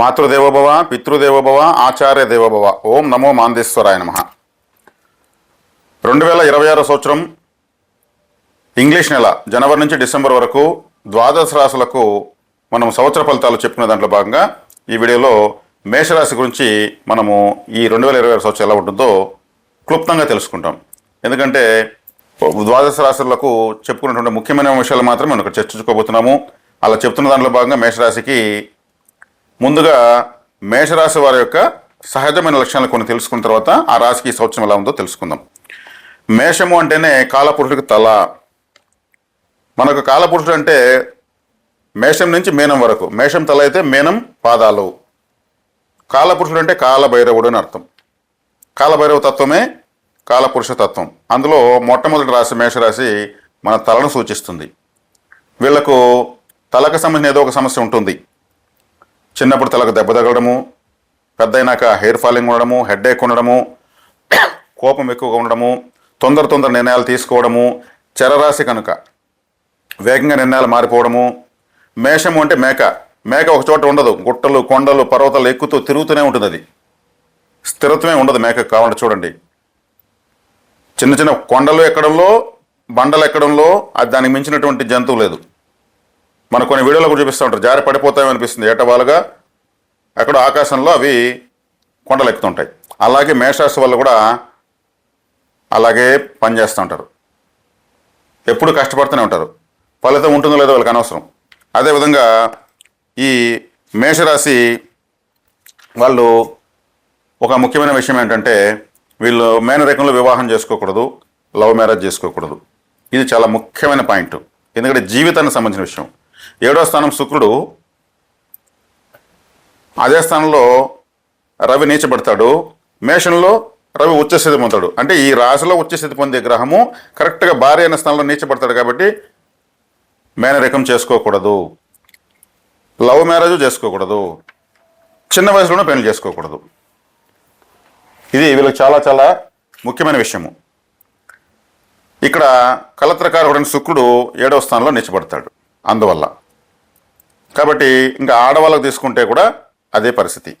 మాతృదేవోభవ పితృదేవోభవ ఆచార్య దేవోభవ ఓం నమో మాందేశ్వరాయ నమ. రెండు వేల ఇరవై ఆరో సంవత్సరం ఇంగ్లీష్ నెల జనవరి నుంచి డిసెంబర్ వరకు ద్వాదశ రాశులకు మనం సంవత్సర ఫలితాలు చెప్పుకునే దాంట్లో భాగంగా ఈ వీడియోలో మేషరాశి గురించి మనము ఈ రెండు వేల ఇరవై ఆరు సంవత్సరం ఎలా ఉంటుందో క్లుప్తంగా తెలుసుకుంటాం. ఎందుకంటే ద్వాదశ రాశులకు చెప్పుకున్నటువంటి ముఖ్యమైన విషయాలు మాత్రం మనం ఇక్కడ చర్చించుకోబోతున్నాము. అలా చెప్తున్న దాంట్లో భాగంగా మేషరాశికి ముందుగా మేషరాశి వారి యొక్క సహజమైన లక్షణాలు కొన్ని తెలుసుకున్న తర్వాత ఆ రాశికి ఈ సంవత్సరం ఎలా ఉందో తెలుసుకుందాం. మేషము అంటేనే కాలపురుషుడికి తల. మనకు కాలపురుషుడు అంటే మేషం నుంచి మీనం వరకు. మేషం తల అయితే మీనం పాదాలు. కాలపురుషుడు అంటే కాలభైరవుడు అని అర్థం. కాలభైరవ తత్వమే కాలపురుష తత్వం. అందులో మొట్టమొదటి రాశి మేషరాశి మన తలను సూచిస్తుంది. వీళ్ళకు తలకు సంబంధించిన ఏదో ఒక సమస్య ఉంటుంది. చిన్నప్పుడు తలకు దెబ్బ తగలడము పెద్దయినాక హెయిర్ ఫాలింగ్ ఉండడము హెడ్ ఏక్ ఉండడము కోపం ఎక్కువగా ఉండడము తొందర తొందర నిర్ణయాలు తీసుకోవడము చరరాశి కనుక వేగంగా నిర్ణయాలు మారిపోవడము మేషము అంటే మేక. మేక ఒక చోట ఉండదు. గుట్టలు కొండలు పర్వతాలు ఎక్కుతూ తిరుగుతూనే ఉంటుంది అది స్థిరత్వమే ఉండదు మేక కావాలంటే చూడండి. చిన్న చిన్న కొండలు ఎక్కడంలో బండలు ఎక్కడంలో అది దానికి మించినటువంటి జంతువు లేదు. మన కొన్ని వీడియోలో కూడా చూపిస్తూ ఉంటారు. జారి పడిపోతాయనిపిస్తుంది ఏటవాలుగా అక్కడ ఆకాశంలో అవి కొండలు ఎక్కుతుంటాయి. అలాగే మేషరాశి వాళ్ళు కూడా అలాగే పనిచేస్తూ ఉంటారు. ఎప్పుడు కష్టపడుతూనే ఉంటారు. ఫలితం ఉంటుందో లేదో వాళ్ళకి అనవసరం. అదేవిధంగా ఈ మేషరాశి వాళ్ళు ఒక ముఖ్యమైన విషయం ఏంటంటే వీళ్ళు మేనరేఖంలో వివాహం చేసుకోకూడదు లవ్ మ్యారేజ్ చేసుకోకూడదు. ఇది చాలా ముఖ్యమైన పాయింట్. ఎందుకంటే జీవితానికి సంబంధించిన విషయం. ఏడో స్థానం శుక్రుడు. అదే స్థానంలో రవి నీచబడతాడు. మేషంలో రవి ఉచ్చస్థితి పొందుతాడు. అంటే ఈ రాశిలో ఉచ్చస్థితి పొందే గ్రహము కరెక్ట్గా భార్య అనే స్థానంలో నీచబడతాడు కాబట్టి మేనరికం చేసుకోకూడదు. లవ్ మ్యారేజ్ చేసుకోకూడదు. చిన్న వయసులోనే పెళ్ళి చేసుకోకూడదు. ఇది వీళ్ళకి చాలా చాలా ముఖ్యమైన విషయము. ఇక్కడ కలత్రకారుడైన శుక్రుడు ఏడవ స్థానంలో నిచ్చబడతాడు అందువల్ల కాబట్టి ఇంకా ఆడవాళ్ళకు తీసుకుంటే కూడా అదే పరిస్థితి.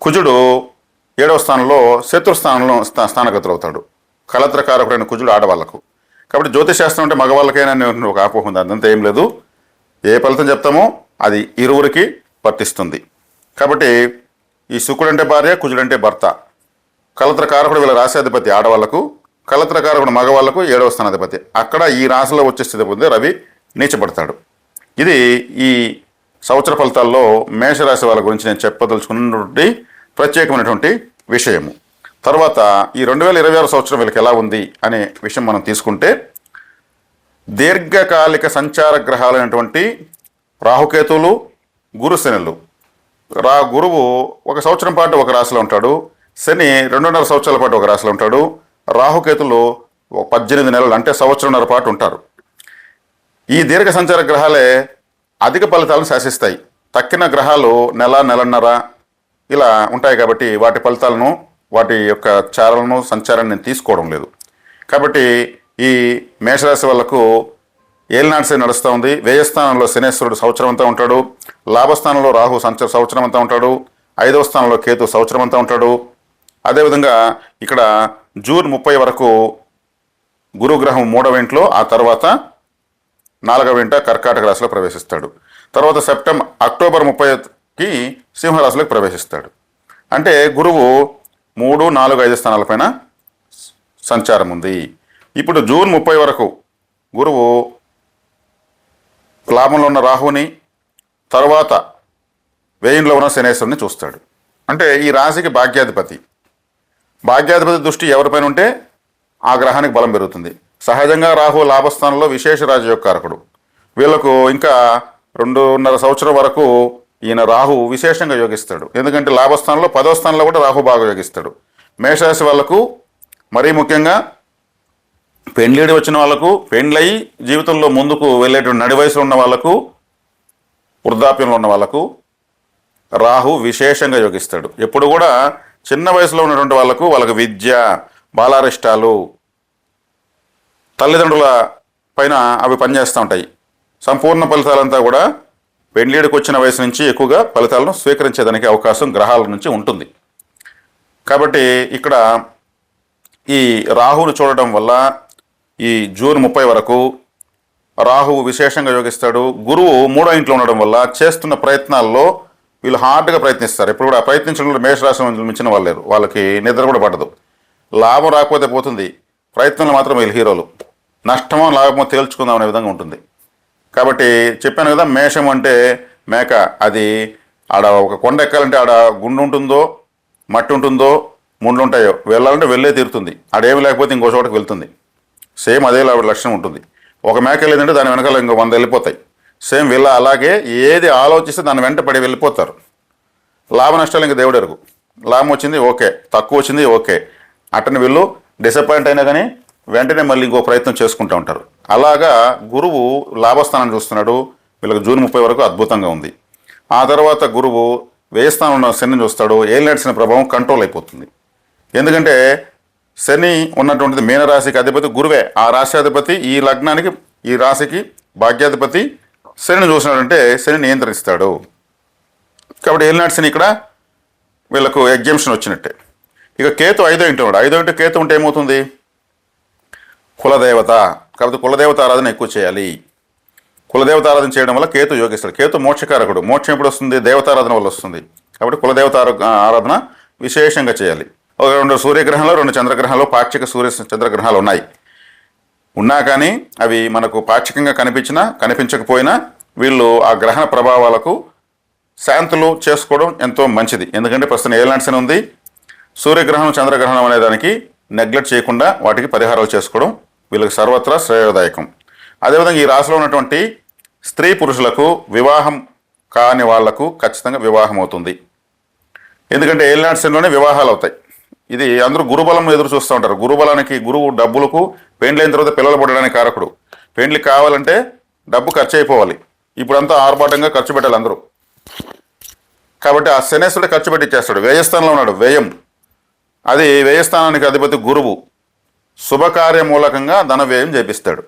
కుజుడు ఏడవ స్థానంలో శత్రు స్థానంలో స్థా- స్థానగతులు అవుతాడు కలత్రకారకుడైన కుజుడు ఆడవాళ్ళకు కాబట్టి జ్యోతిశాస్త్రం అంటే మగవాళ్ళకైనా నేను ఒక ఆపోహ ఉంది. అదంతా ఏం లేదు. ఏ ఫలితం చెప్తామో అది ఇరువురికి వర్తిస్తుంది. కాబట్టి ఈ శుకుడంటే అంటే భార్య కుజుడు అంటే భర్త. కలత్రకారకుడు వీళ్ళ రాశాధిపతి ఆడవాళ్ళకు కలత్రకారకుడు మగవాళ్ళకు ఏడవ స్థానాధిపతి. అక్కడ ఈ రాశిలో వచ్చే స్థితి పొందే రవి నీచపడతాడు. ఇది ఈ సంవత్సర ఫలితాల్లో మేషరాశి వాళ్ళ గురించి నేను చెప్పదలుచుకున్నటువంటి ప్రత్యేకమైనటువంటి విషయము. తర్వాత ఈ రెండు వేల ఇరవై ఆరు సంవత్సరం వీళ్ళకి ఎలా ఉంది అనే విషయం మనం తీసుకుంటే దీర్ఘకాలిక సంచార గ్రహాలైనటువంటి రాహుకేతువులు గురుశనులు రా గురువు ఒక సంవత్సరం పాటు ఒక రాశిలో ఉంటాడు శని రెండున్నర సంవత్సరాల పాటు ఒక రాశిలో ఉంటాడు రాహుకేతులు పద్దెనిమిది నెలలు అంటే సంవత్సరంన్నర పాటు ఉంటారు. ఈ దీర్ఘ సంచార గ్రహాలే అధిక ఫలితాలను శాసిస్తాయి. తక్కిన గ్రహాలు నెల నెలన్నర ఇలా ఉంటాయి కాబట్టి వాటి ఫలితాలను వాటి యొక్క చారలను సంచారాన్ని నేను తీసుకోవడం లేదు. కాబట్టి ఈ మేషరాశి వాళ్ళకు ఏలినాటి శని నడుస్తూ ఉంది. వ్యయస్థానంలో శనేశ్వరుడు సంవత్సరం అంతా ఉంటాడు. లాభస్థానంలో రాహు సంచ సంవత్సరం అంతా ఉంటాడు. ఐదవ స్థానంలో కేతు సంవత్సరం అంతా ఉంటాడు. అదేవిధంగా ఇక్కడ జూన్ ముప్పై వరకు గురుగ్రహం మూడవ ఇంట్లో ఆ తర్వాత నాలుగవ ఇంట కర్కాటక రాశిలో ప్రవేశిస్తాడు. తర్వాత సెప్టెంబర్ అక్టోబర్ ముప్పైకి సింహరాశిలోకి ప్రవేశిస్తాడు. అంటే గురువు మూడు నాలుగు ఐదు స్థానాలపైన సంచారం ఉంది. ఇప్పుడు జూన్ ముప్పై వరకు గురువు లాభంలో ఉన్న రాహుని తర్వాత వ్యయంలో ఉన్న శనేశ్వరుని చూస్తాడు. అంటే ఈ రాశికి భాగ్యాధిపతి. భాగ్యాధిపతి దృష్టి ఎవరిపైన ఉంటే ఆ గ్రహానికి బలం పెరుగుతుంది. సహజంగా రాహు లాభస్థానంలో విశేష రాజయోగకారకుడు. వీళ్ళకు ఇంకా రెండున్నర సంవత్సరం వరకు ఈయన రాహు విశేషంగా యోగిస్తాడు. ఎందుకంటే లాభస్థానంలో పదో స్థానంలో కూడా రాహు బాగా యోగిస్తాడు. మేషరాశి వాళ్ళకు మరీ ముఖ్యంగా పెండ్లీడి వచ్చిన వాళ్ళకు పెండ్లయి జీవితంలో ముందుకు వెళ్ళేటువంటి నడి వయసులో ఉన్న వాళ్ళకు వృద్ధాప్యంలో ఉన్న వాళ్ళకు రాహు విశేషంగా యోగిస్తాడు. ఎప్పుడు కూడా చిన్న వయసులో ఉన్నటువంటి వాళ్ళకు వాళ్ళకి విద్య బాలారిష్టాలు తల్లిదండ్రుల పైన అవి పనిచేస్తూ ఉంటాయి. సంపూర్ణ ఫలితాలంతా కూడా పెండ్లీడికి వచ్చిన వయసు నుంచి ఎక్కువగా ఫలితాలను స్వీకరించేదానికి అవకాశం గ్రహాల నుంచి ఉంటుంది. కాబట్టి ఇక్కడ ఈ రాహువును చూడడం వల్ల ఈ జూన్ ముప్పై వరకు రాహువు విశేషంగా యోగిస్తాడు. గురువు మూడో ఇంట్లో ఉండడం వల్ల చేస్తున్న ప్రయత్నాల్లో వీళ్ళు హార్డ్గా ప్రయత్నిస్తారు. ఇప్పుడు కూడా ప్రయత్నించడంలో మేషరాశి మించిన వాళ్ళు లేరు. వాళ్ళకి నిద్ర కూడా పడదు లాభం రాకపోతే పోతుంది. ప్రయత్నంలో మాత్రం వీళ్ళు హీరోలు. నష్టమో లాభమో తేల్చుకుందాం అనే విధంగా ఉంటుంది. కాబట్టి చెప్పాను కదా మేషం అంటే మేక అది ఆడ ఒక కొండ ఎక్కాలంటే ఆడ గుండు ఉంటుందో మట్టి ఉంటుందో ముండ్లు ఉంటాయో వెళ్ళాలంటే వెళ్ళే తీరుతుంది. ఆడేమి లేకపోతే ఇంకో చోటకి వెళ్తుంది. సేమ్ అదే లక్షణం ఉంటుంది. ఒక మేక వెళ్ళేదంటే దాని వెనకాల ఇంకో వంద వెళ్ళిపోతాయి. సేమ్ వీళ్ళ అలాగే ఏది ఆలోచిస్తే దాని వెంట పడి వెళ్ళిపోతారు. లాభ నష్టాలు ఇంకా దేవుడు ఎరుగు లాభం వచ్చింది ఓకే తక్కువ వచ్చింది ఓకే. అట్టని వీళ్ళు డిసప్పాయింట్ అయినా కానీ వెంటనే మళ్ళీ ఇంకో ప్రయత్నం చేసుకుంటూ ఉంటారు. అలాగా గురువు లాభస్థానాన్ని చూస్తున్నాడు. వీళ్ళకి జూన్ ముప్పై వరకు అద్భుతంగా ఉంది. ఆ తర్వాత గురువు వ్యయ ఉన్న శని చూస్తాడు. ఏం నడిచిన ప్రభావం కంట్రోల్ అయిపోతుంది. ఎందుకంటే శని ఉన్నటువంటిది మీనరాశికి అధిపతి గురువే. ఆ రాశి అధిపతి ఈ లగ్నానికి ఈ రాశికి భాగ్యాధిపతి శనిని చూసినాడంటే శని నియంత్రిస్తాడు. కాబట్టి ఏలినాటి శని ఇక్కడ వీళ్ళకు ఎగ్జామ్షన్ వచ్చినట్టే. ఇక కేతు ఐదో ఇంటి ఉన్నాడు ఐదో ఇంటి కేతు ఉంటే ఏమవుతుంది? కులదేవత కాబట్టి కులదేవత ఆరాధన ఎక్కువ చేయాలి. కులదేవత ఆరాధన చేయడం వల్ల కేతు యోగిస్తాడు కేతు మోక్షకారకుడు. మోక్షం ఎప్పుడు వస్తుంది? దేవతారాధన వల్ల వస్తుంది. కాబట్టి కులదేవత ఆరాధన విశేషంగా చేయాలి. ఒక రెండు సూర్యగ్రహంలో రెండు చంద్రగ్రహాలు పాక్షిక సూర్య చంద్రగ్రహాలు ఉన్నాయి. ఉన్నా కానీ అవి మనకు పాక్షికంగా కనిపించినా కనిపించకపోయినా వీళ్ళు ఆ గ్రహణ ప్రభావాలకు శాంతులు చేసుకోవడం ఎంతో మంచిది. ఎందుకంటే ప్రస్తుతం ఏలాంటి ఉంది? సూర్యగ్రహణం చంద్రగ్రహణం అనే దానికి నెగ్లెక్ట్ చేయకుండా వాటికి పరిహారాలు చేసుకోవడం వీళ్ళకి సర్వత్రా శ్రేయోదాయకం. అదేవిధంగా ఈ రాశిలో ఉన్నటువంటి స్త్రీ పురుషులకు వివాహం కాని వాళ్ళకు ఖచ్చితంగా వివాహం అవుతుంది. ఎందుకంటే ఏలినాటి శనిలోనే వివాహాలు అవుతాయి. ఇది అందరూ గురుబలం ఎదురు చూస్తూ ఉంటారు. గురుబలానికి గురువు డబ్బులకు పెండ్లైన తర్వాత పిల్లలు పడడానికి కారకుడు. పెండ్లి కావాలంటే డబ్బు ఖర్చు అయిపోవాలి. ఇప్పుడంతా ఆర్భాటంగా ఖర్చు పెట్టాలి అందరూ. కాబట్టి ఆ శనేశ్వరుడు ఖర్చు పెట్టిచ్చేస్తాడు. వ్యయస్థానంలో ఉన్నాడు. వ్యయం. అది వ్యయస్థానానికి అధిపతి గురువు. శుభకార్య మూలకంగా ధన వ్యయం చేపిస్తాడు.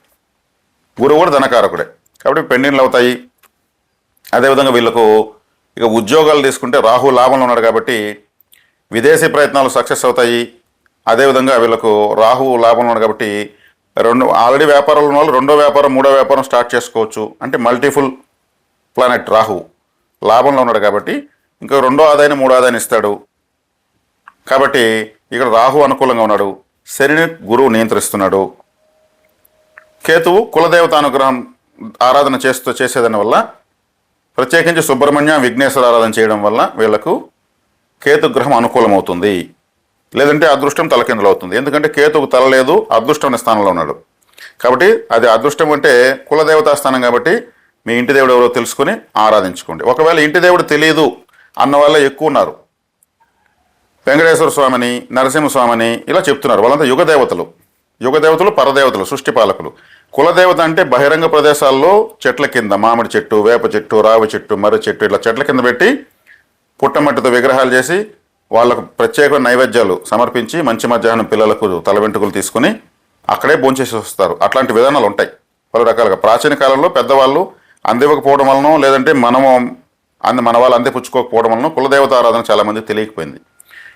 గురువు కూడా ధనకారకుడే. కాబట్టి పెండింగ్లు అవుతాయి. అదేవిధంగా వీళ్ళకు ఇక ఉద్యోగాలు తీసుకుంటే రాహు లాభంలో ఉన్నాడు కాబట్టి విదేశీ ప్రయత్నాలు సక్సెస్ అవుతాయి. అదేవిధంగా వీళ్ళకు రాహు లాభంలో ఉన్నాడు కాబట్టి రెండు ఆల్రెడీ వ్యాపారాలు ఉన్న వాళ్ళు రెండో వ్యాపారం మూడో వ్యాపారం స్టార్ట్ చేసుకోవచ్చు. అంటే మల్టిఫుల్ ప్లానెట్ రాహు లాభంలో ఉన్నాడు కాబట్టి ఇంకా రెండో ఆదాయాన్ని మూడో ఆదాయాన్ని ఇస్తాడు. కాబట్టి ఇక్కడ రాహు అనుకూలంగా ఉన్నాడు. శనిని గురువు నియంత్రిస్తున్నాడు. కేతువు కులదేవత అనుగ్రహం ఆరాధన చేస్తూ చేసేదాని వల్ల ప్రత్యేకించి సుబ్రహ్మణ్య విఘ్నేశ్వర ఆరాధన చేయడం వల్ల వీళ్ళకు కేతు గ్రహం అనుకూలమవుతుంది. లేదంటే అదృష్టం తలకిందులు అవుతుంది ఎందుకంటే కేతుకు తల లేదు అదృష్టం అనే స్థానంలో ఉన్నాడు. కాబట్టి అది అదృష్టం అంటే కులదేవతా స్థానం కాబట్టి మీ ఇంటి దేవుడు ఎవరో తెలుసుకుని ఆరాధించుకోండి. ఒకవేళ ఇంటి దేవుడు తెలియదు అన్న వాళ్ళే ఎక్కువ ఉన్నారు. వెంకటేశ్వర స్వామిని నరసింహస్వామిని ఇలా చెప్తున్నారు. వాళ్ళంతా యుగ దేవతలు. యుగ దేవతలు పరదేవతలు సృష్టి పాలకులు కులదేవత అంటే బహిరంగ ప్రదేశాల్లో చెట్ల కింద మామిడి చెట్టు వేప చెట్టు రావి చెట్టు మర్రి చెట్టు ఇట్లా చెట్ల కింద పెట్టి పుట్టమట్టితో విగ్రహాలు చేసి వాళ్ళకు ప్రత్యేక నైవేద్యాలు సమర్పించి మంచి మధ్యాహ్నం పిల్లలకు తల వెంట్రుకలు తీసుకుని అక్కడే భోంచేసి వస్తారు అట్లాంటి విధానాలు ఉంటాయి. పలు రకాలుగా. ప్రాచీన కాలంలో పెద్దవాళ్ళు అందివ్వకపోవడం వలన లేదంటే మనము అంది మన వాళ్ళు అందిపుచ్చుకోకపోవడం వలన కులదేవత ఆరాధన చాలామంది తెలియకపోయింది.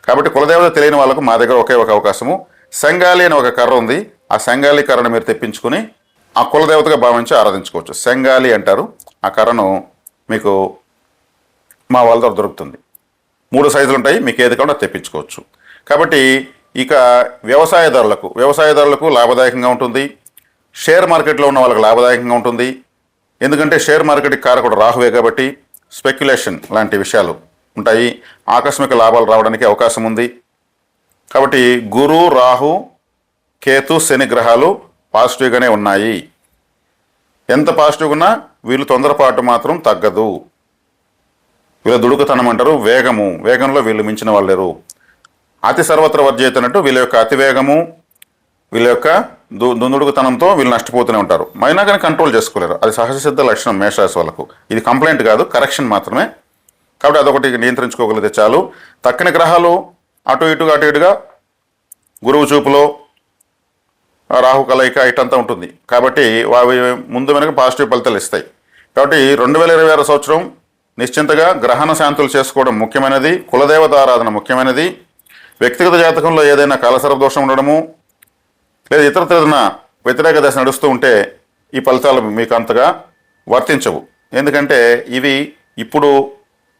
కాబట్టి కులదేవత తెలియని వాళ్ళకు మా దగ్గర ఒకే ఒక అవకాశము. సంగాలి అని ఒక కర్ర ఉంది. ఆ సంగాలి కర్రను మీరు తెప్పించుకుని ఆ కులదేవతగా భావించి ఆరాధించుకోవచ్చు. సంగాలి అంటారు. ఆ కర్రను మీకు మా వాళ్ళ దగ్గర దొరుకుతుంది. మూడు సైజులు ఉంటాయి. మీకు ఏది కావాలో తెప్పించుకోవచ్చు. కాబట్టి ఇక వ్యవసాయదారులకు వ్యవసాయదారులకు లాభదాయకంగా ఉంటుంది. షేర్ మార్కెట్లో ఉన్న వాళ్ళకి లాభదాయకంగా ఉంటుంది. ఎందుకంటే షేర్ మార్కెట్కి కారకుడు రాహువే కాబట్టి స్పెక్యులేషన్ లాంటి విషయాలు ఉంటాయి. ఆకస్మిక లాభాలు రావడానికి అవకాశం ఉంది. కాబట్టి గురు రాహు కేతు శని గ్రహాలు పాజిటివ్గానే ఉన్నాయి. ఎంత పాజిటివ్గా ఉన్నా వీళ్ళు తొందరపాటు మాత్రం తగ్గదు. వీళ్ళ దుడుకుతనం అంటారు వేగము. వేగంలో వీళ్ళు మించిన వాళ్ళు లేరు. అతి సర్వత్ర వర్జయితున్నట్టు వీళ్ళ యొక్క అతివేగము వీళ్ళ యొక్క దు దుందుడుకుతనంతో వీళ్ళు నష్టపోతూనే ఉంటారు. అయినా కానీ కంట్రోల్ చేసుకోలేరు. అది సహజ సిద్ధ లక్షణం మేషరాశి వాళ్ళకు. ఇది కంప్లైంట్ కాదు కరెక్షన్ మాత్రమే కాబట్టి అదొకటి నియంత్రించుకోగలిగితే చాలు. తక్కిన గ్రహాలు అటు ఇటుగా అటు ఇటుగా గురువు చూపులో రాహు కలయిక ఇటంతా ఉంటుంది. కాబట్టి అవి ముందు వెనక పాజిటివ్ ఫలితాలు ఇస్తాయి. కాబట్టి రెండు వేల ఇరవై ఆరు సంవత్సరం నిశ్చింతగా గ్రహణ శాంతులు చేసుకోవడం ముఖ్యమైనది. కులదేవత ఆరాధన ముఖ్యమైనది. వ్యక్తిగత జాతకంలో ఏదైనా కాలసర్ప దోషం ఉండడము లేదా ఇతరత్ర ఏదైనా వ్యతిరేక దశ నడుస్తూ ఉంటే ఈ ఫలితాలు మీకు అంతగా వర్తించవు. ఎందుకంటే ఇవి ఇప్పుడు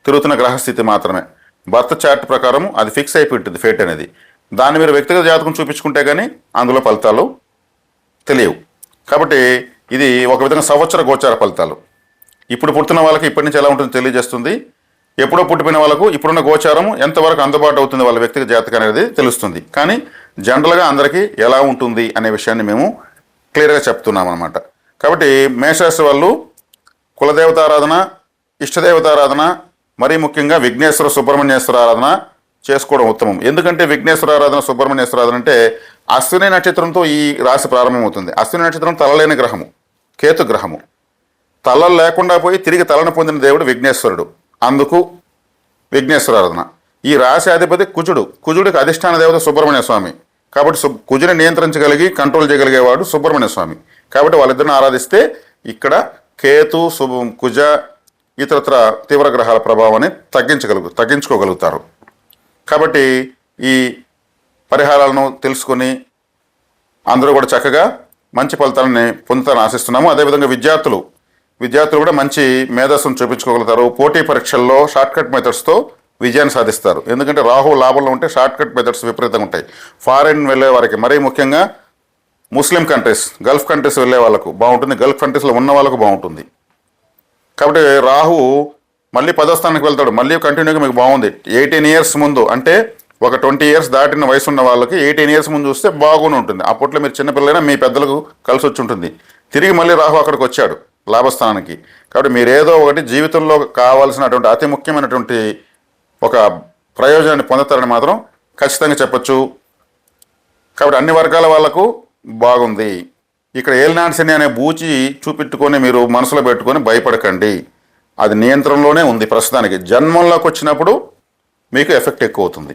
తిరుగుతున్న గ్రహస్థితి మాత్రమే. భర్త చార్ట్ ప్రకారం అది ఫిక్స్ అయిపోయి ఫేట్ అనేది. దాన్ని మీరు వ్యక్తిగత జాతకం చూపించుకుంటే కానీ అందులో ఫలితాలు తెలియవు. కాబట్టి ఇది ఒక విధంగా సంవత్సర గోచార ఫలితాలు. ఇప్పుడు పుట్టిన వాళ్ళకి ఇప్పటి నుంచి ఎలా ఉంటుందో తెలియజేస్తుంది. ఎప్పుడో పుట్టిపోయిన వాళ్ళకు ఇప్పుడున్న గోచారం ఎంతవరకు అందుబాటు అవుతుంది వాళ్ళ వ్యక్తిగత జాతకం అనేది తెలుస్తుంది. కానీ జనరల్గా అందరికీ ఎలా ఉంటుంది అనే విషయాన్ని మేము క్లియర్గా చెప్తున్నాం అనమాట కాబట్టి మేషరాశి వాళ్ళు కులదేవతారాధన ఇష్టదేవతారాధన మరీ ముఖ్యంగా విఘ్నేశ్వర సుబ్రహ్మణ్యేశ్వర ఆరాధన చేసుకోవడం ఉత్తమం. ఎందుకంటే విఘ్నేశ్వర ఆరాధన సుబ్రహ్మణ్యేశ్వర ఆరాధన అంటే అశ్విని నక్షత్రంతో ఈ రాశి ప్రారంభమవుతుంది. అశ్విని నక్షత్రం తలలేని గ్రహము కేతు గ్రహము. తల లేకుండా పోయి తిరిగి తలను పొందిన దేవుడు విఘ్నేశ్వరుడు. అందుకు విఘ్నేశ్వర ఆరాధన. ఈ రాశి అధిపతి కుజుడు. కుజుడికి అధిష్టాన దేవత సుబ్రహ్మణ్య స్వామి. కాబట్టి కుజుని నియంత్రించగలిగి కంట్రోల్ చేయగలిగేవాడు సుబ్రహ్మణ్య స్వామి. కాబట్టి వాళ్ళిద్దరిని ఆరాధిస్తే ఇక్కడ కేతు శుభ కుజ ఇతరత్ర తీవ్ర గ్రహాల ప్రభావాన్ని తగ్గించగలుగు తగ్గించుకోగలుగుతారు. కాబట్టి ఈ పరిహారాలను తెలుసుకొని అందరూ కూడా చక్కగా మంచి ఫలితాలని పొందుతారని ఆశిస్తున్నాము. అదేవిధంగా విద్యార్థులు విద్యార్థులు కూడా మంచి మేధస్సును చూపించుకోగలుగుతారు. పోటీ పరీక్షల్లో షార్ట్కట్ మెథడ్స్తో విజయాన్ని సాధిస్తారు. ఎందుకంటే రాహు లాభంలో ఉంటే షార్ట్కట్ మెథడ్స్ విపరీతంగా ఉంటాయి. ఫారెన్ వెళ్ళే వారికి మరీ ముఖ్యంగా ముస్లిం కంట్రీస్ గల్ఫ్ కంట్రీస్ వెళ్ళే వాళ్ళకు బాగుంటుంది. గల్ఫ్ కంట్రీస్లో ఉన్న వాళ్ళకు బాగుంటుంది. కాబట్టి రాహు మళ్ళీ పదో స్థానానికి వెళ్తాడు. మళ్ళీ కంటిన్యూగా మీకు బాగుంది. ఎయిటీన్ ఇయర్స్ ముందు అంటే ఒక ట్వంటీ ఇయర్స్ దాటిన వయసు ఉన్న వాళ్ళకి ఎయిటీన్ ఇయర్స్ ముందు చూస్తే బాగుని ఉంటుంది. అప్పట్లో మీరు చిన్నపిల్లైనా మీ పెద్దలకు కలిసి వచ్చి ఉంటుంది. తిరిగి మళ్ళీ రాహు అక్కడికి వచ్చాడు లాభస్థానానికి. కాబట్టి మీరు ఏదో ఒకటి జీవితంలో కావాల్సినటువంటి అతి ముఖ్యమైనటువంటి ఒక ప్రయోజనాన్ని పొందుతారని మాత్రం ఖచ్చితంగా చెప్పచ్చు. కాబట్టి అన్ని వర్గాల వాళ్ళకు బాగుంది. ఇక్కడ ఏలినాటి అనే బూచి చూపెట్టుకొని మీరు మనసులో పెట్టుకొని భయపడకండి. అది నియంత్రణలోనే ఉంది ప్రస్తుతానికి. జన్మంలోకి వచ్చినప్పుడు మీకు ఎఫెక్ట్ ఎక్కువ అవుతుంది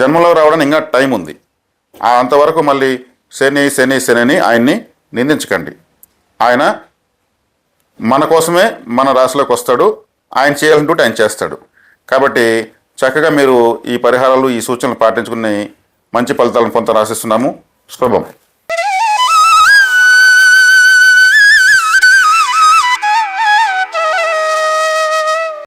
జన్మంలో రావడానికి ఇంకా టైం ఉంది. అంతవరకు మళ్ళీ శని శని శని అని ఆయన్ని నిందించకండి. ఆయన మన కోసమే మన రాశిలోకి వస్తాడు. ఆయన చేయాలంటే ఆయన చేస్తాడు. కాబట్టి చక్కగా మీరు ఈ పరిహారాలు ఈ సూచనలు పాటించుకుని మంచి ఫలితాలను కొంత రాసిస్తున్నాము. శుభం.